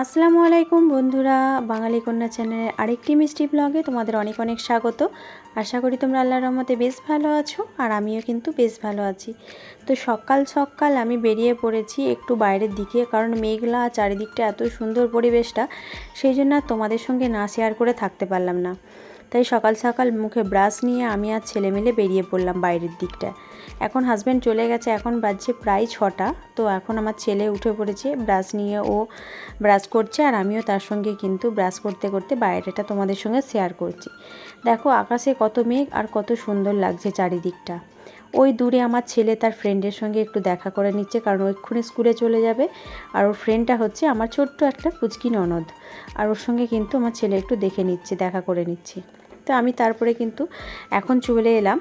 আসসালামু আলাইকুম বন্ধুরা, বাঙালি কন্যা চ্যানেলের আরেকটি মিষ্টি ব্লগে তোমাদের অনেক অনেক স্বাগত। আশা করি তোমরা আল্লাহর রহমতে বেশ ভালো আছো আর আমিও কিন্তু বেশ ভালো আছি। তো সকাল সকাল আমি বেরিয়ে পড়েছি একটু বাইরের দিকে কারণ মেঘলা চারিদিকটা এত সুন্দর পরিবেশটা, সেই জন্য তোমাদের সঙ্গে না শেয়ার করে থাকতে পারলাম না। তাই সকাল সকাল মুখে ব্রাশ নিয়ে আমি আর ছেলে মিলে বেরিয়ে পড়লাম বাইরের দিকটা। এখন হাজব্যান্ড চলে গেছে, এখন বাজছে প্রায় ছটা। তো এখন আমার ছেলে উঠে পড়েছে, ব্রাশ নিয়ে ও ব্রাশ করছে আর আমিও তার সঙ্গে কিন্তু ব্রাশ করতে করতে বাইরেটা তোমাদের সঙ্গে শেয়ার করছি। দেখো আকাশে কত মেঘ আর কত সুন্দর লাগছে চারিদিকটা। ওই দূরে আমার ছেলে তার ফ্রেন্ডের সঙ্গে একটু দেখা করে নিচ্ছে, কারণ ওইক্ষুনি স্কুলে চলে যাবে। আর ওর ফ্রেন্ডটা হচ্ছে আমার ছোট্ট একটা পুচকি ননদ। আর ওর সঙ্গে কিন্তু আমার ছেলে একটু দেখে নিচ্ছে, দেখা করে নিচ্ছে। তো আমি তারপরে কিন্তু এখন চলে এলাম।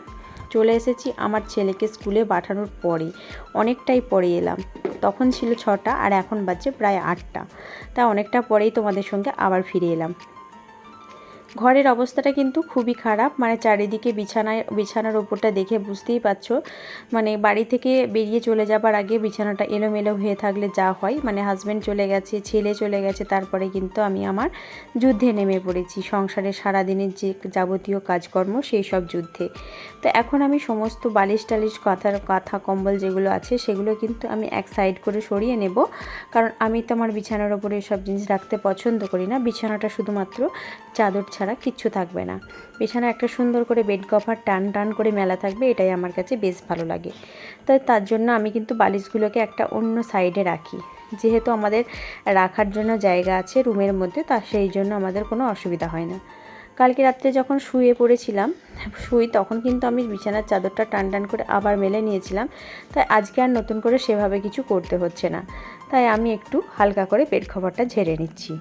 চলে এসেছি আমার ছেলেকে স্কুলে পাঠানোর পরে। অনেকটাই পরে এলাম। তখন ছিল ছটা আর এখন বাজছে প্রায় আটটা। তা অনেকটা পরেই তোমাদের সঙ্গে আবার ফিরে এলাম। ঘরের অবস্থাটা কিন্তু খুবই খারাপ। মানে চারিদিকে বিছানায়, বিছানার ওপরটা দেখে বুঝতেই পারছ। মানে বাড়ি থেকে বেরিয়ে চলে যাবার আগে বিছানাটা এলোমেলো হয়ে থাকলে যা হয়। মানে হাজব্যান্ড চলে গেছে, ছেলে চলে গেছে, তারপরে কিন্তু আমি আমার যুদ্ধে নেমে পড়েছি। সংসারে সারাদিনের যে যাবতীয় কাজকর্ম, সেই সব যুদ্ধে। তো এখন আমি সমস্ত বালিশ টালিশ কাঁথার কাঁথা, কম্বল যেগুলো আছে, সেগুলো কিন্তু আমি এক সাইড করে সরিয়ে নেব। কারণ আমি তো আমার বিছানার ওপরে এসব জিনিস রাখতে পছন্দ করি না। বিছানাটা শুধুমাত্র চাদর ছাড়া কিচ্ছু থাকবে না। বিছানা একটা সুন্দর করে বেড কভার টান টান করে মেলা থাকবে, এটাই আমার কাছে বেশ ভালো লাগে। তাই তার জন্য আমি কিন্তু বালিশগুলোকে একটা অন্য সাইডে রাখি। যেহেতু আমাদের রাখার জন্য জায়গা আছে রুমের মধ্যে, তা সেই জন্য আমাদের কোনো অসুবিধা হয় না। কালকে রাত্রে যখন শুয়ে পড়েছিলাম, শুই তখন কিন্তু আমি বিছানার চাদরটা টান টান করে আবার মেলে নিয়েছিলাম। তাই আজকে আর নতুন করে সেভাবে কিছু করতে হচ্ছে না। তাই আমি একটু হালকা করে বেড খবরটা ঝেড়ে নিচ্ছি।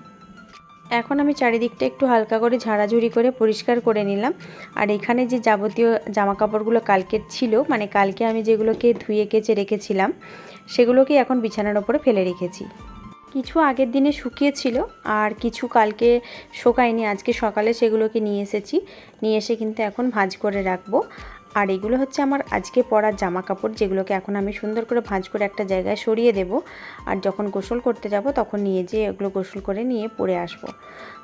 এখন আমি চারিদিকটা একটু হালকা করে ঝাড়াঝুড়ি করে পরিষ্কার করে নিলাম। আর এখানে যে যাবতীয় জামা কাপড়গুলো কালকের ছিল মানে কালকে আমি যেগুলোকে ধুয়ে, কেচে রেখেছিলাম, সেগুলোকে এখন বিছানার ওপরে ফেলে রেখেছি। কিছু আগের দিনে শুকিয়েছিল, আর কিছু কালকে শোকায়নি, আজকে সকালে সেগুলোকে নিয়ে এসেছি। নিয়ে এসে কিন্তু এখন ভাঁজ করে রাখব। আর এগুলো হচ্ছে আমার আজকে পরার জামা কাপড় যেগুলোকে এখন আমি সুন্দর করে ভাঁজ করে একটা জায়গায় সরিয়ে দেব। আর যখন গোসল করতে যাব, তখন নিয়ে যেয়ে এগুলো গোসল করে নিয়ে পরে আসব।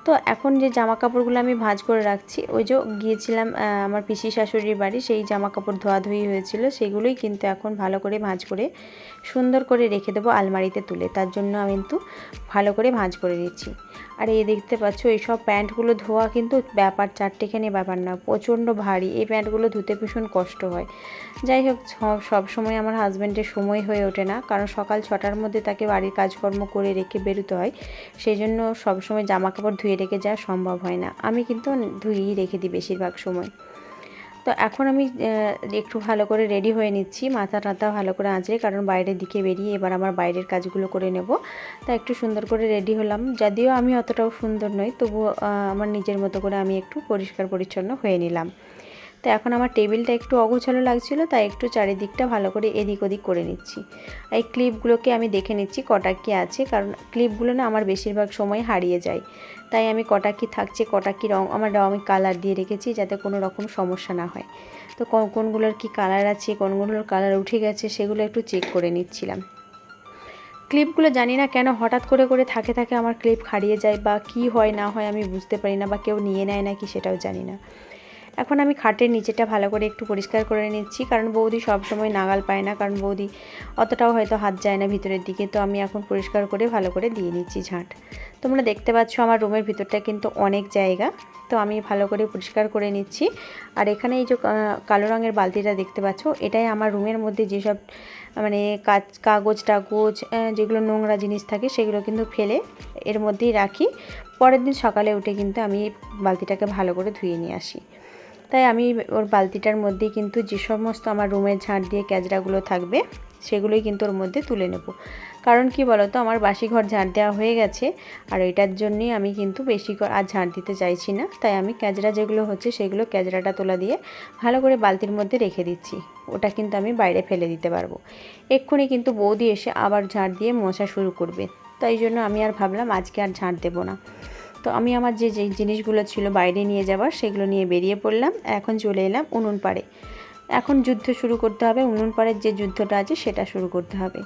তো এখন যে জামা কাপড়গুলো আমি ভাঁজ করে রাখছি, ওই যে গিয়েছিলাম আমার পিসি শাশুড়ির বাড়ি, সেই জামা কাপড় ধোয়াধুয়ি হয়েছিল, সেগুলোই কিন্তু এখন ভালো করে ভাঁজ করে সুন্দর করে রেখে দেবো আলমারিতে তুলে। তার জন্য আমি কিন্তু ভালো করে ভাঁজ করে নিচ্ছি। আর এই দেখতে পাচ্ছ, এইসব প্যান্টগুলো ধোয়া কিন্তু ব্যাপার, চারটেখানে ব্যাপার না, প্রচণ্ড ভারী। এই প্যান্টগুলো ধুতে ভীষণ কষ্ট হয়। যাই হোক সব সময় আমার হাজব্যান্ডের সময় হয়ে ওঠে না, কারণ সকাল ছটার মধ্যে তাকে বাড়ির কাজকর্ম করে রেখে বেরোতে হয়। সেই জন্য সবসময় জামা কাপড় ধুয়ে রেখে যাওয়া সম্ভব হয় না। আমি কিন্তু ধুয়েই রেখে দিই বেশিরভাগ সময়। তো এখন আমি একটু ভালো করে রেডি হয়ে নিচ্ছি। মাথা টাথা ভালো করে আঁচড়ে কারণ বাইরের দিকে বেরিয়ে এবার আমার বাইরের কাজগুলো করে নেব। তা একটু সুন্দর করে রেডি হলাম। যদিও আমি অতটাও সুন্দর নই তবু আমার নিজের মতো করে আমি একটু পরিষ্কার পরিচ্ছন্ন হয়ে নিলাম। তো এখন আমার টেবিলটা একটু অগোছালো লাগছিল, তাই একটু চারিদিকটা ভালো করে এদিক ওদিক করে নিচ্ছি। এই ক্লিপগুলোকে আমি দেখে নিচ্ছি কটা কি আছে, কারণ ক্লিপগুলো না আমার বেশিরভাগ সময় হারিয়ে যায়। তাই আমি কটা কি থাকছে, কটা কি রং, আমার রং আমি কালার দিয়ে রেখেছি যাতে কোনো রকম সমস্যা না হয়। তো কোনগুলোর কি কালার আছে, কোনগুলোর কালার উঠে গেছে সেগুলো একটু চেক করে নিচ্ছিলাম। ক্লিপগুলো জানি না কেন হঠাৎ করে করে থাকে থাকে আমার ক্লিপ হারিয়ে যায় বা কি হয়, না হয় আমি বুঝতে পারি না বা কেউ নিয়ে নেয় নাকি সেটাও জানি না। এখন আমি খাটের নিচেটা ভালো করে একটু পরিষ্কার করে নিচ্ছি, কারণ বৌদি সব সময় নাগাল পায় না, কারণ বৌদি অতটাও হয়তো হাত যায় না ভিতরের দিকে, তো আমি এখন পরিষ্কার করে ভালো করে দিয়ে নিচ্ছি ঝাঁট। তোমরা দেখতে পাচ্ছ আমার রুমের ভিতরটা কিন্তু অনেক জায়গা, তো আমি ভালো করে পরিষ্কার করে নিচ্ছি। আর এখানে এই যে কালো রঙের বালতিটা দেখতে পাচ্ছ, এটাই আমার রুমের মধ্যে যেসব মানে কাজ, কাগজ টাগজ যেগুলো নোংরা জিনিস থাকে সেগুলো কিন্তু ফেলে এর মধ্যেই রাখি। পরের দিন সকালে উঠে কিন্তু আমি বালতিটাকে ভালো করে ধুয়ে নিয়ে আসি। তাই আমি ওর বালতিটার মধ্যে কিন্তু যে সমস্ত আমার রুমের ঝাঁট দিয়ে ক্যাজরাগুলো থাকবে, সেগুলোই কিন্তু ওর মধ্যে তুলে নেব। কারণ কি বলতো, আমার বাসি ঘর ঝাঁট দেওয়া হয়ে গেছে, আর এটার জন্যই আমি কিন্তু বেশি আর ঝাঁট দিতে চাইছি না। তাই আমি ক্যাজরা যেগুলো হচ্ছে, সেগুলো ক্যাজরাটা তোলা দিয়ে ভালো করে বালতির মধ্যে রেখে দিচ্ছি। ওটা কিন্তু আমি বাইরে ফেলে দিতে পারব। এক্ষুনি কিন্তু বৌদি এসে আবার ঝাঁট দিয়ে মশা শুরু করবে। তাই জন্য আমি আর ভাবলাম আজকে আর ঝাঁট দেবো না। তো আমি আমার যে যে জিনিসগুলো ছিল বাইরে নিয়ে যাবার, সেগুলো নিয়ে বেরিয়ে পড়লাম। এখন চলে এলাম উনুন পাড়ে। এখন যুদ্ধ শুরু করতে হবে। উনুন পাড়ের যে যুদ্ধটা আছে, সেটা শুরু করতে হবে।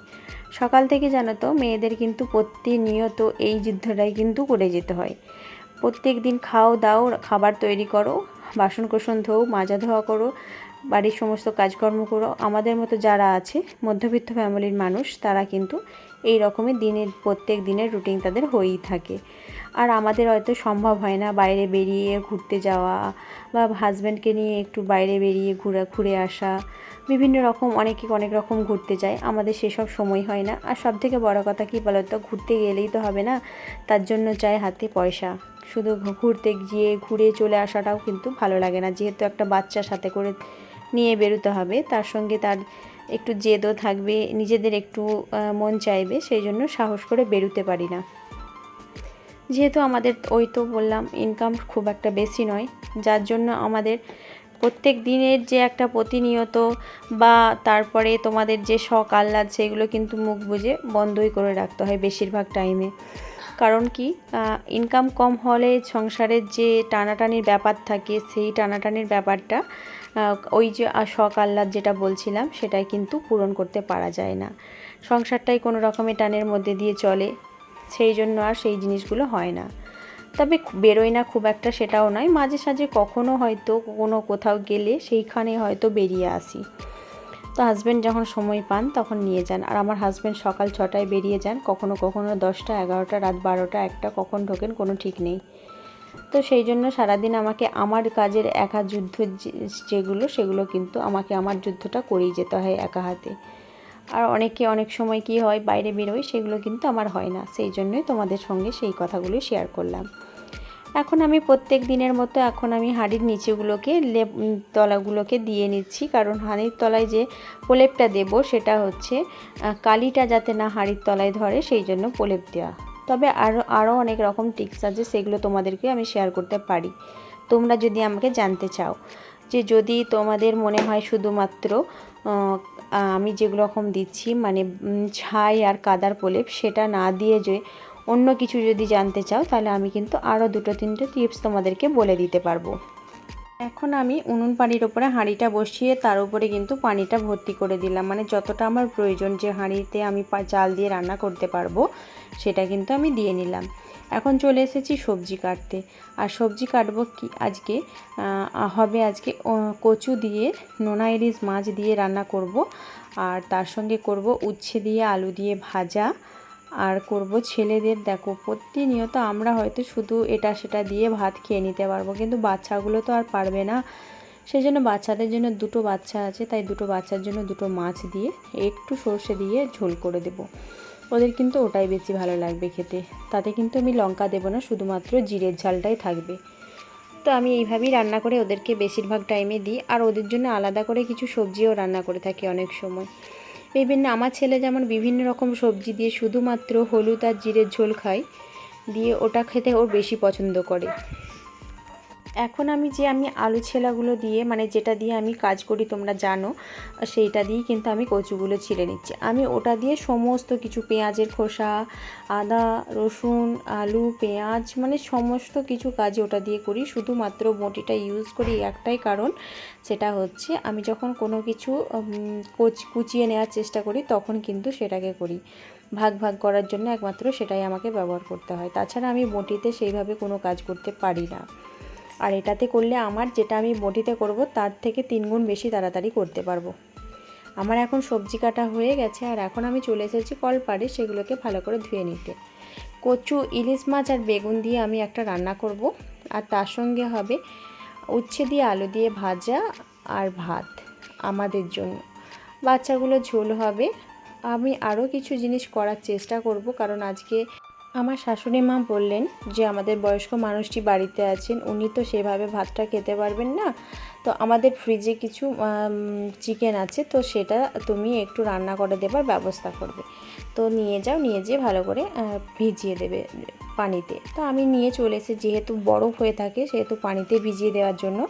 সকাল থেকে জানো তো, মেয়েদের কিন্তু প্রতিনিয়ত এই যুদ্ধটাই কিন্তু করে যেতে হয়। প্রত্যেক দিন খাও দাও, খাবার তৈরি করো বাসন কোসন ধোও, মাজা ধোয়া করো, বাড়ির সমস্ত কাজকর্ম করো। আমাদের মতো যারা আছে, মধ্যবিত্ত ফ্যামিলির মানুষ, তারা কিন্তু এই রকমের দিনের, প্রত্যেক দিনের রুটিন তাদের হয়েই থাকে। আর আমাদের হয়তো সম্ভব হয় না বাইরে বেরিয়ে ঘুরতে যাওয়া বা হাজব্যান্ডকে নিয়ে একটু বাইরে বেরিয়ে ঘুরে ঘুরে আসা। বিভিন্ন রকম, অনেকে অনেক রকম ঘুরতে যায়। আমাদের সেসব সময় হয় না। আর সব থেকে বড়ো কথা কী বলো তো ঘুরতে গেলেই তো হবে না। তার জন্য চাই হাতে পয়সা। শুধু ঘুরতে গিয়ে ঘুরে চলে আসাটাও কিন্তু ভালো লাগে না। যেহেতু একটা বাচ্চা সাথে করে নিয়ে বেরোতে হবে, তার সঙ্গে তার একটু জেদও থাকবে, নিজেদের একটু মন চাইবে, সেই জন্য সাহস করে বেরোতে পারি না। যেহেতু আমাদের ওই তো বললাম ইনকাম খুব একটা বেশি নয়, যার জন্য আমাদের প্রত্যেক দিনের যে একটা প্রতিনিয়ত বা তারপরে তোমাদের যে শখ, আহ্লাদ, সেগুলো কিন্তু মুখ বুঝে বন্ধই করে রাখতে হয় বেশিরভাগ টাইমে কারণ কি ইনকাম কম হলে সংসারের যে টানাটানির ব্যাপার থাকে, সেই টানাটানির ব্যাপারটা ওই যে শখ, আহ্লাদ যেটা বলছিলাম, সেটাই কিন্তু পূরণ করতে পারা যায় না। সংসারটাই কোনো রকমের টানের মধ্যে দিয়ে চলে। সেই জন্য আর সেই জিনিসগুলো হয় না। তবে বেরোয় না খুব একটা সেটাও নয়। মাঝে সাঝে কখনো হয়তো কোনো কোথাও গেলে সেইখানে হয়তো বেরিয়ে আসি। তো হাজব্যান্ড যখন সময় পান তখন নিয়ে যান। আর আমার হাজব্যান্ড সকাল ছটায় বেরিয়ে যান, কখনো কখনো দশটা, এগারোটা, রাত বারোটা, একটা কখন ঢোকেন কোনো ঠিক নেই। তো সেই জন্য সারাদিন আমাকে আমার কাজের একা যুদ্ধ যেগুলো সেগুলো কিন্তু আমাকে আমার যুদ্ধটা করেই যেতে হয় একা হাতে। আর অনেকে অনেক সময় কি হয়, বাইরে বেরোয় সেগুলো কিন্তু আমার হয় না। সেই জন্যই তোমাদের সঙ্গে সেই কথাগুলো শেয়ার করলাম। এখন আমি প্রত্যেক দিনের মতো এখন আমি হাঁড়ির নিচেগুলোকে, লেপ তলাগুলোকে দিয়ে নিচ্ছি। কারণ হাঁড়ির তলায় যে প্রলেপটা দেব সেটা হচ্ছে কালিটা যাতে না হাঁড়ির তলায় ধরে সেই জন্য প্রলেপ দেওয়া। তবে আরও আরও অনেক রকম টিক্স আছে, সেগুলো তোমাদেরকে আমি শেয়ার করতে পারি। তোমরা যদি আমাকে জানতে চাও যে যদি তোমাদের মনে হয় শুধুমাত্র আমি যেগুলো রকম দিচ্ছি মানে ছাই আর কাদার প্রলেপ, সেটা না দিয়ে যে অন্য কিছু যদি জানতে চাও, তাহলে আমি কিন্তু আরও দুটো, তিনটে টিপস তোমাদেরকে বলে দিতে পারব। এখন আমি উনুন পানির ওপরে হাঁড়িটা বসিয়ে তার উপরে কিন্তু পানিটা ভর্তি করে দিলাম। মানে যতটা আমার প্রয়োজন যে হাঁড়িতে আমি চাল দিয়ে রান্না করতে পারব সেটা কিন্তু আমি দিয়ে নিলাম। এখন চলে এসেছি সবজি কাটতে। আর সবজি কাটবো কি? আজকে হবে আজকে কচু দিয়ে, নোনা ইলিশ মাছ দিয়ে রান্না করব। আর তার সঙ্গে করব উচ্ছে দিয়ে আলু দিয়ে ভাজা। আর করব ছেলেদের, দেখো, প্রতিনিয়ত আমরা হয়তো শুধু এটা সেটা দিয়ে ভাত খেয়ে নিতে পারব। কিন্তু বাচ্চাগুলো তো আর পারবে না। সেই জন্য বাচ্চাদের জন্য দুটো বাচ্চা আছে, তাই দুটো বাচ্চার জন্য দুটো মাছ দিয়ে একটু সর্ষে দিয়ে ঝোল করে দেব। ওদের কিন্তু ওটাই বেশি ভালো লাগবে খেতে। তাতে কিন্তু আমি লঙ্কা দেবো না, শুধুমাত্র জিরের ঝালটাই থাকবে। তো আমি এইভাবেই রান্না করে ওদেরকে বেশিরভাগ টাইমে দিই, আর ওদের জন্য আলাদা করে কিছু সবজিও রান্না করে থাকি অনেক সময়। বিভিন্ন আমার ছেলে যেমন বিভিন্ন রকম সবজি দিয়ে শুধুমাত্র হলুদ আর জিরের ঝোল খায়, দিয়ে ওটা খেতে ওর বেশি পছন্দ করে। এখন আমি যে আমি আলু ছেলাগুলো দিয়ে মানে যেটা দিয়ে আমি কাজ করি, তোমরা জানো, সেইটা দিয়েই কিন্তু আমি কচুগুলো ছিঁড়ে নিচ্ছি। আমি ওটা দিয়ে সমস্ত কিছু, পেঁয়াজের খোসা, আদা, রসুন, আলু, পেঁয়াজ মানে সমস্ত কিছু কাজে ওটা দিয়ে করি। শুধুমাত্র বটিটা ইউজ করি একটাই কারণ, সেটা হচ্ছে আমি যখন কোনো কিছু কুচিয়ে নেওয়ার চেষ্টা করি, তখন কিন্তু সেটাকে করি। ভাগ ভাগ করার জন্য একমাত্র সেটাই আমাকে ব্যবহার করতে হয়। তাছাড়া আমি বটিতে সেইভাবে কোনো কাজ করতে পারি না। আর এটাতে করলে আমার যেটা আমি বটিতে করব, তার থেকে তিনগুণ বেশি তাড়াতাড়ি করতে পারব। আমার এখন সবজি কাটা হয়ে গেছে, আর এখন আমি চলে এসেছি কলপাড়ে সেগুলোকে ভালো করে ধুয়ে নিতে। কচু, ইলিশ মাছ আর বেগুন দিয়ে আমি একটা রান্না করব, আর তার সঙ্গে হবে উচ্ছে দিয়ে আলু দিয়ে ভাজা আর ভাত আমাদের জন্য। বাচ্চাগুলো ঝোল হবে। আমি আরও কিছু জিনিস করার চেষ্টা করব, কারণ আজকে আমার শাশুড়ি মা বললেন যে আমাদের বয়স্ক মানুষটি বাড়িতে আছেন, উনি তো সেভাবে ভাতটা খেতে পারবেন না। তো আমাদের ফ্রিজে কিছু চিকেন আছে, তো সেটা তুমি একটু রান্না করে দেবার ব্যবস্থা করবে। তো নিয়ে যাও, নিয়ে যেয়ে ভালো করে ভিজিয়ে দেবে পানিতে। তো আমি নিয়ে চলে এসে যেহেতু বরফ হয়ে থাকে, সেহেতু পানিতে ভিজিয়ে দেওয়ার জন্য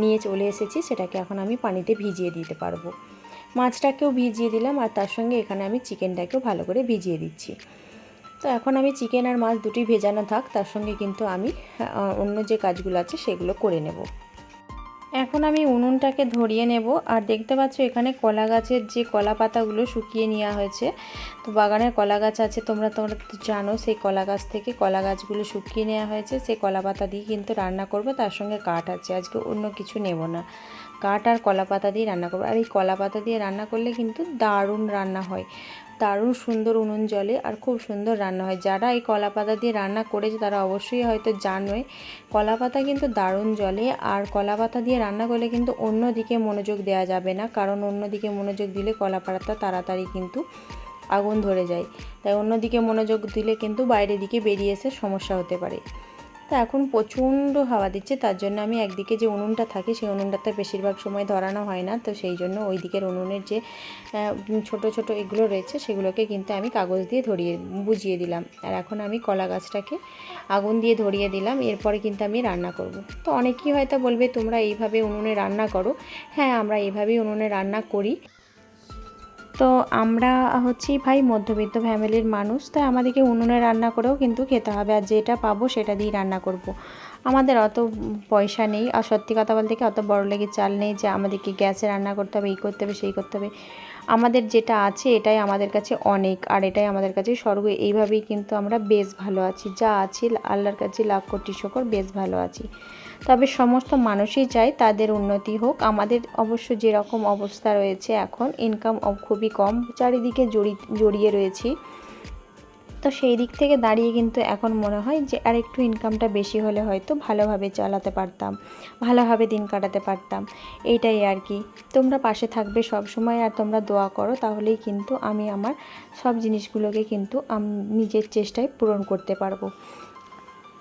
নিয়ে চলে এসেছি, সেটাকে এখন আমি পানিতে ভিজিয়ে দিতে পারব। মাছটাকেও ভিজিয়ে দিলাম, আর তার সঙ্গে এখানে আমি চিকেনটাকেও ভালো করে ভিজিয়ে দিচ্ছি। তো এখন আমি চিকেন আর মাছ দুটি ভেজানো থাক, তার সঙ্গে কিন্তু আমি অন্য যে কাজগুলো আছে সেগুলো করে নেব। এখন আমি উনুনটাকে ধরিয়ে নেব, আর দেখতে পাচ্ছ এখানে কলা গাছের যে কলা পাতাগুলো শুকিয়ে নেওয়া হয়েছে, তো বাগানের কলা গাছ আছে, তোমরা তোমরা তো জানো সেই কলা গাছ থেকে কলা গাছগুলো শুকিয়ে নেওয়া হয়েছে, সেই কলা পাতা দিয়ে কিন্তু রান্না করব, তার সঙ্গে কাঠ আছে, আজকে অন্য কিছু নেব না। কাঠ আর কলা পাতা দিয়ে রান্না করব, আর এই কলা পাতা দিয়ে রান্না করলে কিন্তু দারুণ রান্না হয়। দারুণ সুন্দর উনুন জলে আর খুব সুন্দর রান্না হয়। যারা এই কলা পাতা দিয়ে রান্না করেছে তারা অবশ্যই হয়তো জানবে কলা পাতা কিন্তু দারুণ জলে আর কলা পাতা দিয়ে রান্না করলে কিন্তু অন্য দিকে মনোযোগ দেওয়া যাবে না, কারণ অন্য দিকে মনোযোগ দিলে কলা পাতা তাড়াতাড়ি কিন্তু আগুন ধরে যায়। তাই অন্যদিকে মনোযোগ দিলে কিন্তু বাইরের দিকে বেরিয়ে এসে সমস্যা হতে পারে। তা এখন প্রচণ্ড হাওয়া দিচ্ছে, তার জন্য আমি একদিকে যে উনুনটা থাকে সেই উনুনটাতে বেশিরভাগ সময় ধরানো হয় না। তো সেই জন্য ওই দিকের উনুনের যে ছোট ছোট এগুলো রয়েছে সেগুলোকে কিন্তু আমি কাগজ দিয়ে ধরিয়ে বুঝিয়ে দিলাম। আর এখন আমি কলা গাছটাকে আগুন দিয়ে ধরিয়ে দিলাম, এরপরে কিন্তু আমি রান্না করব। তো অনেকেই হয়তো বলবে, তোমরা এইভাবে উনুনে রান্না করো? হ্যাঁ আমরা এইভাবেই উনুনে রান্না করি। তো আমরা হচ্ছি ভাই মধ্যবিত্ত ফ্যামিলির মানুষ, তাই আমাদেরকে উনুনে রান্না করেও কিন্তু খেতে হবে আর যেটা পাবো সেটা দিয়েই রান্না করব। আমাদের অত পয়সা নেই আর সত্যি কথা বলতে কি অত বড় লেগে চাল নেই যে আমাদেরকে গ্যাসে রান্না করতে হবে, এই করতে হবে, সেই করতে হবে। আমাদের যেটা আছে এটাই আমাদের কাছে অনেক আর এটাই আমাদের কাছে স্বর্গ। এইভাবেই কিন্তু আমরা বেশ ভালো আছি। যা আছি আল্লাহর কাছে লাভ কোটি শকর, বেশ ভালো আছি। তবে সমস্ত মানুষই চায় তাদের উন্নতি হোক। আমাদের অবশ্য যেরকম অবস্থা রয়েছে এখন ইনকাম খুবই কম, চারিদিকে জড়ি, জড়িয়ে রয়েছি। তো সেই দিক থেকে দাঁড়িয়ে কিন্তু এখন মনে হয় যে আর একটু ইনকামটা বেশি হলে হয়তো ভালোভাবে চালাতে পারতাম, ভালোভাবে দিন কাটাতে পারতাম। এইটাই আর কি। তোমরা পাশে থাকবে সব সময় আর তোমরা দোয়া করো, তাহলেই কিন্তু আমি আমার সব জিনিসগুলোকে কিন্তু আমি, নিজের চেষ্টায় পূরণ করতে পারব।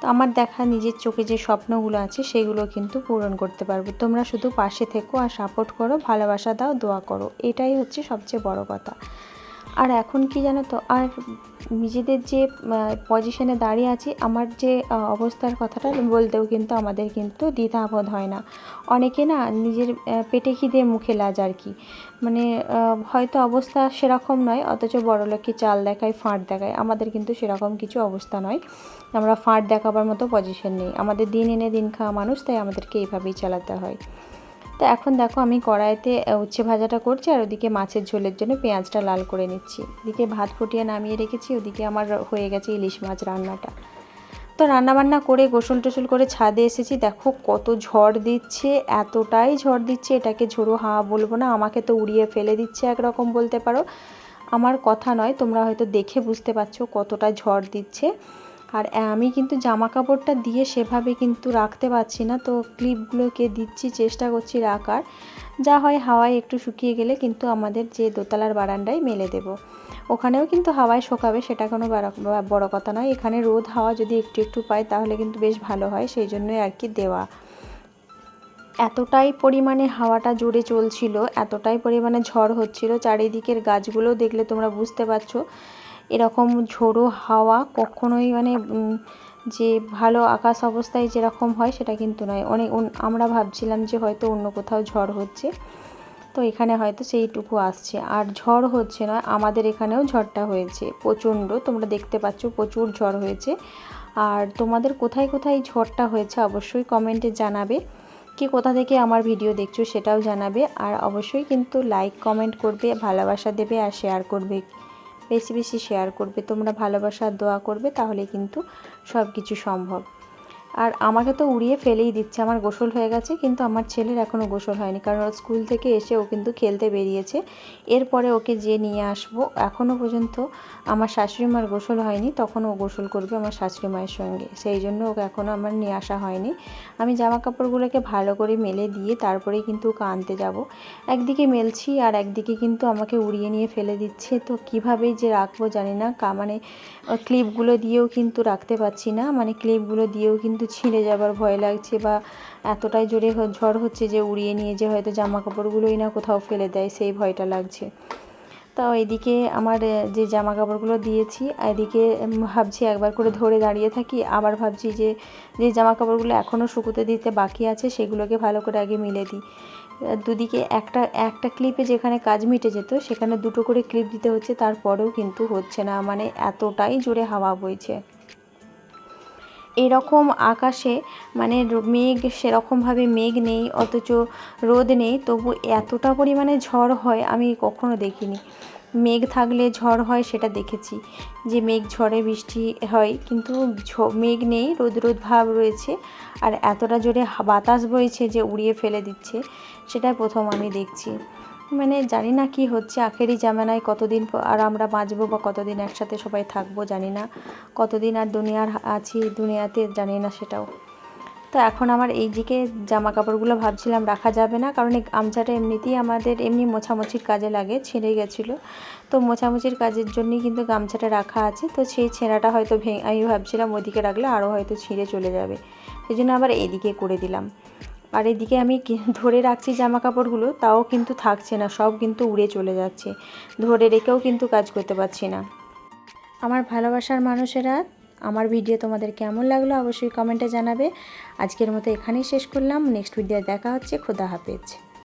আমার দেখা নিজের চোখে যে স্বপ্নগুলো আছে, সেগুলো কিন্তু পূরণ করতে পারব। তোমরা শুধু পাশে থেকো আর সাপোর্ট করো, ভালোবাসা দাও, দোয়া করো। এটাই হচ্ছে সবচেয়ে বড় কথা। আর এখন কি জানো তো, আর নিজেদের যে পজিশনে দাঁড়িয়ে আছি, আমার যে অবস্থার কথাটা বলতেও কিন্তু আমাদের কিন্তু দ্বিধাবোধ হয় না। অনেকে না নিজের পেটে খিদে, মুখে লাজ আর কি। মানে হয়তো অবস্থা সেরকম নয়, অথচ বড়লোককে চাল দেখায় ফাঁট দেখায়, আমাদের কিন্তু সেরকম কিছু অবস্থা নয়। আমরা ফাঁট দেখাবার মতো পজিশন নেই। আমাদের দিন এনে দিন খাওয়া মানুষ, তাই আমাদেরকে এইভাবেই চালাতে হয়। তো এখন দেখো আমি কড়াইতে উচ্ছে ভাজাটা করছি আর ওদিকে মাছের ঝোলের জন্য পেঁয়াজটা লাল করে নিচ্ছি। এদিকে ভাত ফুটিয়ে নামিয়ে রেখেছি, ওদিকে আমার হয়ে গেছে ইলিশ মাছ রান্নাটা। তো রান্নাবান্না করে গোসল টোসল করে ছাদে এসেছি, দেখো কত ঝড় দিচ্ছে, এতটাই ঝড় দিচ্ছে, এটাকে ঝোড়ো হাওয়া বলব না, আমাকে তো উড়িয়ে ফেলে দিচ্ছে একরকম বলতে পারো। আমার কথা নয়, তোমরা হয়তো দেখে বুঝতে পারছ কতটা ঝড় দিচ্ছে। আর আমি কিন্তু জামা কাপড়টা দিয়ে সেভাবে কিন্তু রাখতে পারছি না। তো ক্লিপগুলোকে দিচ্ছি, চেষ্টা করছি রাখার। যা হয় হাওয়ায় একটু শুকিয়ে গেলে কিন্তু আমাদের যে দোতলার বারান্দায় মেলে দেব। ওখানেও কিন্তু হাওয়ায় শোকাবে, সেটা কোনো বড় কথা নয়। এখানে রোদ, হাওয়া যদি একটু একটু পায়, তাহলে কিন্তু বেশ ভালো হয়, সেই জন্যই আর কি দেওয়া। এতটাই পরিমাণে হাওয়াটা জোরে চলছিল, এতটাই পরিমাণে ঝড় হচ্ছিল, চারিদিকের গাছগুলো দেখলে তোমরা বুঝতে পারছ এরকম ঝোড়ো হাওয়া কখনোই মানে যে ভালো আকাশ অবস্থায় যেরকম হয় সেটা কিন্তু নয়। অনেক আমরা ভাবছিলাম যে হয়তো অন্য কোথাও ঝড় হচ্ছে। তো এখানে হয়তো সেইটুকু আসছে। আর ঝড় হচ্ছে না, আমাদের এখানেও ঝড়টা হয়েছে। প্রচণ্ড, তোমরা দেখতে পাচ্ছ প্রচুর ঝড় হয়েছে। আর তোমাদের কোথায় কোথায় ঝড়টা হয়েছে অবশ্যই কমেন্টে জানাবে। কি কোথা থেকে আমার ভিডিও দেখছ সেটাও জানাবে। আর অবশ্যই কিন্তু লাইক, কমেন্ট করবে, ভালোবাসা দেবে আর শেয়ার করবে। বেশি বেশি শেয়ার করবে তোমরা ভালোবাসার দোয়া করবে তাহলে কিন্তু সব কিছু সম্ভব। আর আমাকে তো উড়িয়ে ফেলেই দিচ্ছে। আমার গোসল হয়ে গেছে, কিন্তু আমার ছেলের এখনও গোসল হয়নি। কারণ ওর স্কুল থেকে এসে ও কিন্তু খেলতে বেরিয়েছে। এরপরে ওকে যে নিয়ে আসব এখনও পর্যন্ত আমার শাশুড়ি মার গোসল হয়নি। তখন ও গোসল করবে আমার শাশুড়ি মায়ের সঙ্গে। সেই জন্য ওকে এখনও আমার নিয়ে আসা হয়নি। আমি জামা কাপড়গুলোকে ভালো করে মেলে দিয়ে তারপরেই কিন্তু ওকে আনতে যাব। একদিকে মেলছি আর একদিকে কিন্তু আমাকে উড়িয়ে নিয়ে ফেলে দিচ্ছে। তো কীভাবেই যে রাখব জানি না। মানে ক্লিপগুলো দিয়েও কিন্তু রাখতে পারছি না। মানে ক্লিপগুলো দিয়েও কিন্তু ছিঁড়ে যাবার ভয় লাগছে বা এতটাই জোরে ঝড় হচ্ছে যে উড়িয়ে নিয়ে যে হয়তো জামা কাপড়গুলোই না কোথাও ফেলে দেয়, সেই ভয়টা লাগছে। তাও এদিকে আমার যে জামা কাপড়গুলো দিয়েছি এদিকে ভাবছি একবার করে ধরে দাঁড়িয়ে থাকি। আবার ভাবছি যে যে জামা কাপড়গুলো এখনও শুকোতে দিতে বাকি আছে, সেগুলোকে ভালো করে আগে মিলে দিই। দুদিকে একটা একটা ক্লিপে যেখানে কাজ মিটে যেত, সেখানে দুটো করে ক্লিপ দিতে হচ্ছে, তারপরেও কিন্তু হচ্ছে না। মানে এতটাই জোরে হাওয়া বইছে। এরকম আকাশে মানে মেঘ, সেরকমভাবে মেঘ নেই, অথচ রোদ নেই, তবু এতটা পরিমাণে ঝড় হয় আমি কখনো দেখিনি। মেঘ থাকলে ঝড় হয় সেটা দেখেছি, যে মেঘ ঝড়ে বৃষ্টি হয়, কিন্তু মেঘ নেই রোদ রোদ ভাব রয়েছে, আর এতটা জোরে বাতাস বইছে যে উড়িয়ে ফেলে দিচ্ছে সেটা প্রথম আমি দেখছি। মানে জানি না কি হচ্ছে, আখেরি জামানায় কতদিন আর আমরা বাঁচবো বা কতদিন একসাথে সবাই থাকব জানি না। কতদিন আর দুনিয়ার আছি দুনিয়াতে জানি না সেটাও। তো এখন আমার এই দিকে জামা কাপড়গুলো ভাবছিলাম রাখা যাবে না, কারণ এই গামছাটা এমনিতেই আমাদের এমনি মোছামুছির কাজে লাগে, ছিঁড়ে গেছিল। তো মোছামুছির কাজের জন্যই কিন্তু গামছাটা রাখা আছে, তো সেই ছেঁড়াটা হয়তো ভেঙে আমি ভাবছিলাম ওদিকে রাখলে আরও হয়তো ছিঁড়ে চলে যাবে। সেই জন্য আবার এদিকে করে দিলাম। আর এদিকে আমি ধরে রাখছি জামা কাপড়গুলো তাও কিন্তু থাকছে না, সব কিন্তু উড়ে চলে যাচ্ছে। ধরে রেখেও কিন্তু কাজ করতে পারছি না। আমার ভালোবাসার মানুষেরা, আমার ভিডিও তোমাদের কেমন লাগল অবশ্যই কমেন্টে জানাবে। আজকের মতো এখানেই শেষ করলাম। নেক্সট ভিডিও দেখা হচ্ছে। খোদা হাফেজ।